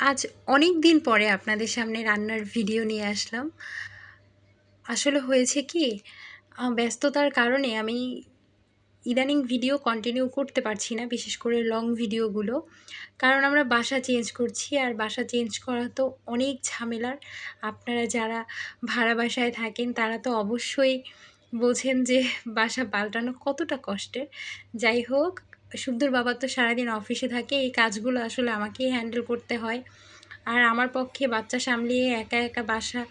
আজ অনেক দিন পরে আপনাদের সামনে রান্নার ভিডিও নিয়ে আসলাম। আসলে হয়েছে কি ব্যস্ততার কারণে আমি ইদানিং ভিডিও কন্টিনিউ করতে পারছি না, বিশেষ করে লং ভিডিওগুলো কারণ আমরা বাসা চেঞ্জ করছি, আর বাসা চেঞ্জ করা তো অনেক ঝামেলার। আপনারা যারা ভাড়া বাসায় থাকেন, তারা তো অবশ্যই বোঝেন যে বাসা পাল্টানো কতটা কষ্টের। যাই হোক সুন্দর বাবা তো সারাদিন অফিসে থাকে, এই কাজগুলো আসলে আমাকেই হ্যান্ডেল করতে হয়। আর আমার পক্ষে বাচ্চা সামলিয়ে একা একা বাসা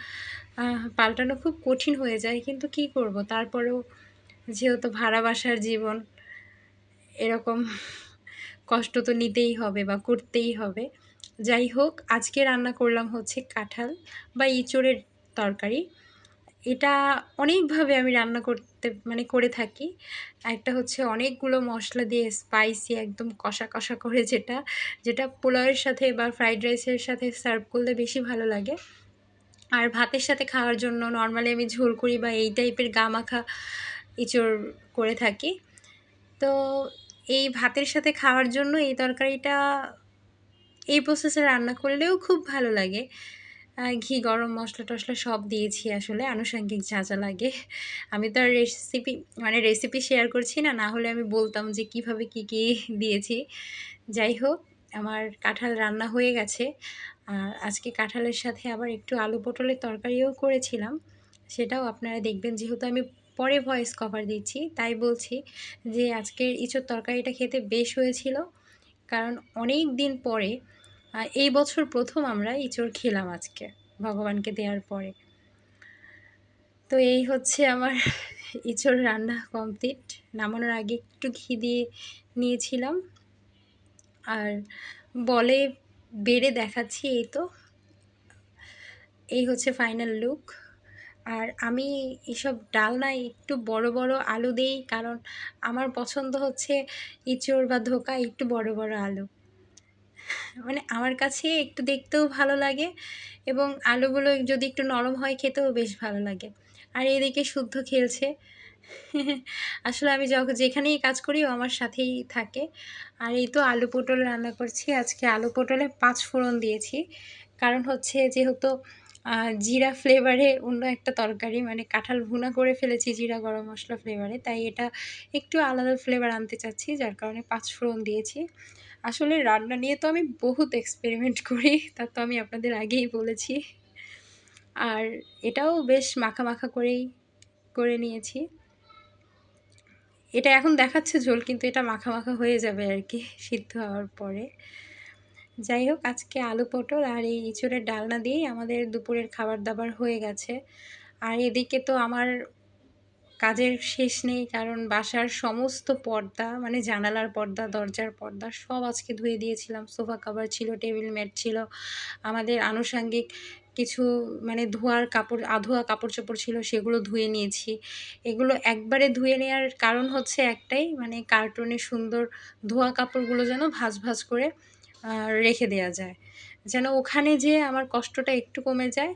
পাল্টানো খুব কঠিন হয়ে যায়, কিন্তু কি করব? তারপরেও যেহেতু ভাড়া বাসার জীবন, এরকম কষ্ট তো নিতেই হবে বা করতেই হবে। যাই হোক, আজকে রান্না করলাম হচ্ছে কাঁঠাল বা ইঁচড়ের তরকারি। এটা অনেকভাবে আমি রান্না করতে মানে করে থাকি। একটা হচ্ছে অনেকগুলো মশলা দিয়ে স্পাইসি একদম কষা কষা করে যেটা যেটা পোলাওয়ের সাথে বা ফ্রাইড রাইসের সাথে সার্ভ করলে বেশি ভালো লাগে। আর ভাতের সাথে খাওয়ার জন্য নর্মালি আমি ঝোল করি বা এই টাইপের গা মাখা ইঁচড় করে থাকি। তো এই ভাতের সাথে খাওয়ার জন্য এই তরকারিটা, এই প্রসেসে রান্না করলেও খুব ভালো লাগে। ঘি, গরম মশলা টশলা সব দিয়েছি আসলে। আনুষঙ্গিক যা যা লাগে। আমি তো আর রেসিপি মানে রেসিপি শেয়ার করছি না না হলে আমি বলতাম যে কীভাবে কি কি দিয়েছি। যাই হোক, আমার কাঁঠাল রান্না হয়ে গেছে। আর আজকে কাঁঠালের সাথে আবার একটু আলু পটলের তরকারিও করেছিলাম। সেটাও আপনারা দেখবেন, যেহেতু আমি পরে ভয়েস কভার দিচ্ছি, তাই বলছি যে আজকের ইঁচড় তরকারিটা খেতে বেশ হয়েছিল। কারণ অনেক দিন পরে এই বছর প্রথম আমরা ইঁচড় খেলাম আজকে, ভগবানকে দেওয়ার পরে। তো এই হচ্ছে আমার ইঁচড় রান্না কমপ্লিট নামানোর আগে একটু ঘি দিয়ে নিয়েছিলাম। আর বলে বেড়ে দেখাচ্ছি এই তো। এই হচ্ছে ফাইনাল লুক আর আমি এসব ডালনায় একটু বড় বড় আলু দেই, কারণ আমার পছন্দ হচ্ছে ইঁচড় বা ধোকা, একটু বড় বড় আলু। মানে আমার কাছে একটু দেখতেও ভালো লাগে এবং আলুগুলো যদি একটু নরম হয় খেতেও বেশ ভালো লাগে। আর এদিকে শুদ্ধ খেলছে। আসলে আমি যখন যেখানেই কাজ করি ও আমার সাথেই থাকে। আর এই তো আলু পটল রান্না করছি। আজকে আলু পটলে পাঁচ ফোড়ন দিয়েছি। কারণ হচ্ছে যেহেতু জিরা ফ্লেভারে অন্য একটা তরকারি মানে কাঁঠাল ভুনা করে ফেলেছি জিরা গরম মশলা ফ্লেভারে, তাই এটা একটু আলাদা ফ্লেভার আনতে চাচ্ছি, যার কারণে পাঁচ ফোড়ন দিয়েছি। আসলে রান্না নিয়ে তো আমি বহুত এক্সপেরিমেন্ট করি, তা তো আমি আপনাদের আগেই বলেছি। আর এটাও বেশ মাখা মাখা করেই, করে নিয়েছি। এটা এখন দেখাচ্ছে ঝোল, কিন্তু এটা মাখা মাখা হয়ে যাবে আর কি, সিদ্ধ হওয়ার পরে। যাই হোক, আজকে আলু পটল আর এই ইঁচড়ের ডালনা দিয়েই আমাদের দুপুরের খাবার দাবার হয়ে গেছে। আর এদিকে তো আমার কাজের শেষ নেই, কারণ বাসার সমস্ত পর্দা মানে জানালার পর্দা, দরজার পর্দা সব আজকে ধুয়ে দিয়েছিলাম। সোফা কাভার ছিল, টেবিল ম্যাট ছিল, আমাদের আনুষাঙ্গিক কিছু মানে ধোয়ার কাপড়, আধোয়া কাপড় চোপড় ছিল, সেগুলো ধুয়ে নিয়েছি। এগুলো একবারে ধুয়ে নেওয়ার কারণ হচ্ছে একটাই মানে কার্টুনে সুন্দর ধোয়া কাপড়গুলো যেন ভাঁজ ভাঁজ করে রেখে দেওয়া যায়। যেন ওখানে যে আমার কষ্টটা একটু কমে যায়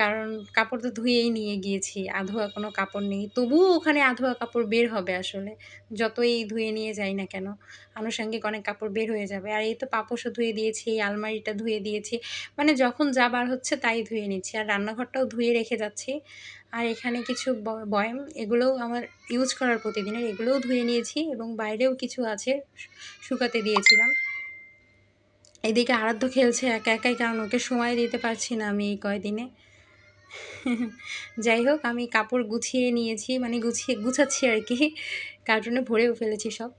কারণ কাপড় তো ধুয়েই নিয়ে গিয়েছি, আধোয়া কোনো কাপড় নেই। তবুও ওখানে আধোয়া কাপড় বের হবে আসলে, যতই ধুয়ে নিয়ে যাই না কেন, আনুষঙ্গিক অনেক কাপড় বের হয়ে যাবে। আর এই তো পাপোশও ধুয়ে দিয়েছি, এই আলমারিটা ধুয়ে দিয়েছি মানে যখন যা বার হচ্ছে তাই ধুয়ে নিচ্ছি। আর রান্নাঘরটাও ধুয়ে রেখে যাচ্ছি। আর এখানে কিছু বয়াম, এগুলোও আমার ইউজ করার প্রতিদিনের, এগুলোও ধুয়ে নিয়েছি এবং বাইরেও কিছু আছে শুকাতে দিয়েছিলাম। এদিকে আরাধ্য খেলছে একা একাই, কারণ ওকে সময় দিতে পারছি না আমি এই কয়দিনে। যাই হোক, আমি কাপড় গুছিয়ে নিয়েছি মানে গুছিয়ে, গুছাচ্ছি আর কি। কার্টুনে ভরেও ফেলেছি সব।